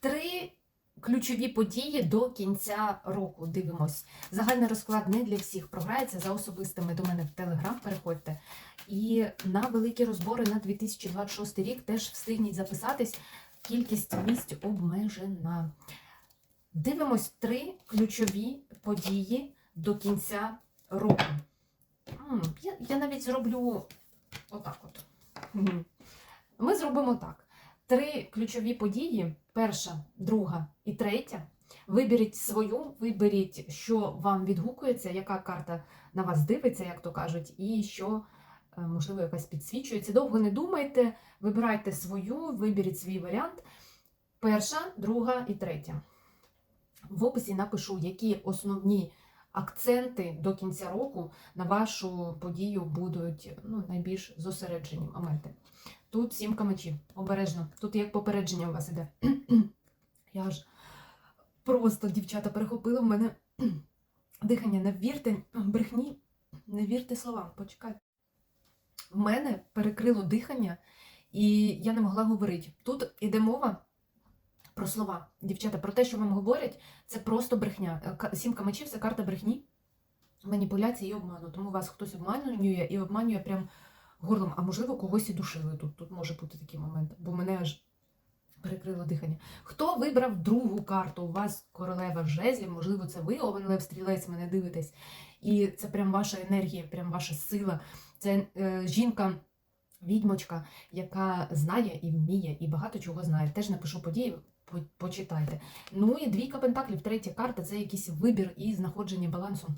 Три ключові події до кінця року. Дивимось. Загальний розклад не для всіх програється за особистими до мене в Телеграм. Переходьте. І на великі розбори на 2026 рік теж встигніть записатись. Кількість місць обмежена. Дивимось три ключові події до кінця року. Я, навіть зроблю отак от. Ми зробимо так. Три ключові події: перша, друга і третя. Виберіть свою, виберіть, що вам відгукується, яка карта на вас дивиться, як то кажуть, і що, е, можливо, якась підсвічується. Довго не думайте, вибирайте свою, виберіть свій варіант. Перша, друга і третя. В описі напишу, які основні акценти до кінця року на вашу подію будуть ну, найбільш зосереджені моменти. Тут сімка мечів. Обережно. Тут як попередження у вас іде. Я ж просто, дівчата, перехопила в мене дихання. Не вірте брехні, не вірте словам. Почекайте. В мене перекрило дихання, і я не могла говорити. Тут іде мова про слова. Дівчата, про те, що вам говорять, це просто брехня. Е, Сімка мечів це карта брехні, маніпуляції і обману. Тому вас хтось обманює і обманює прям горлом, а можливо, когось і душили тут. Тут може бути такий момент, бо мене аж перекрило дихання. Хто вибрав другу карту? У вас королева жезлів, можливо, це ви, Овен Лев Стрілець, мене дивитесь. І це прям ваша енергія, прям ваша сила. Це е, жінка. Відьмочка, яка знає і вміє, і багато чого знає. Теж напишу події, почитайте. Ну і двійка пентаклів, третя карта це якийсь вибір і знаходження балансу.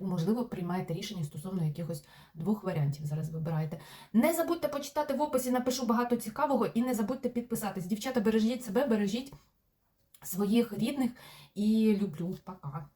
Можливо, приймаєте рішення стосовно якихось двох варіантів. Зараз вибираєте. Не забудьте почитати в описі, напишу багато цікавого, і не забудьте підписатись. Дівчата, бережіть себе, бережіть своїх рідних і люблю. Пока.